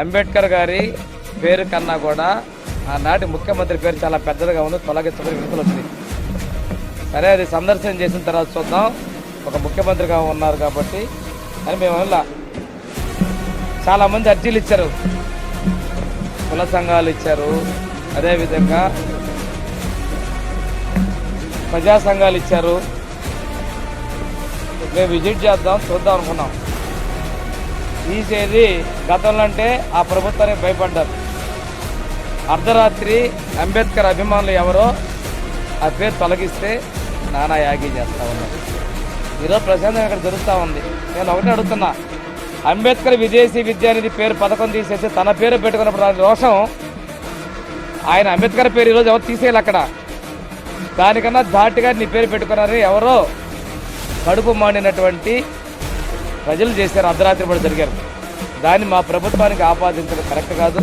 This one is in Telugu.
అంబేద్కర్ గారి పేరు కన్నా కూడా ఆనాటి ముఖ్యమంత్రి పేరు చాలా పెద్దదిగా ఉంది తొలగించమని విడుదల వచ్చింది. సరే అది సందర్శన చేసిన తర్వాత చూద్దాం. ఒక ముఖ్యమంత్రిగా ఉన్నారు కాబట్టి అని మేము చాలామంది అర్జీలు ఇచ్చారు. కుల సంఘాలు ఇచ్చారు. అదేవిధంగా ప్రజా సంఘాలు ఇచ్చారు. మేము విజిట్ చేద్దాం చూద్దాం అనుకున్నాం. తీసేది గతంలో అంటే ఆ ప్రభుత్వానికి భయపడ్డారు. అర్ధరాత్రి అంబేద్కర్ అభిమానులు ఎవరో ఆ పేరు తొలగిస్తే నానా యాగి చేస్తా ఉన్నారు. ఈరోజు ప్రశాంతం ఇక్కడ జరుగుతూ ఉంది. నేను ఒకటే అడుగుతున్నా. అంబేద్కర్ విదేశీ విద్య అనేది పేరు పథకం తీసేసి తన పేరు పెట్టుకున్నప్పుడు దాని రోషం ఆయన అంబేద్కర్ పేరు ఈరోజు ఎవరు తీసేయాలి అక్కడ? దానికన్నా ధాటిగా నీ పేరు పెట్టుకున్నారని ఎవరో కడుపు మాడినటువంటి ప్రజలు చేశారు. అర్ధరాత్రి కూడా జరిగారు. దాన్ని మా ప్రభుత్వానికి ఆపాదించడం కరెక్ట్ కాదు.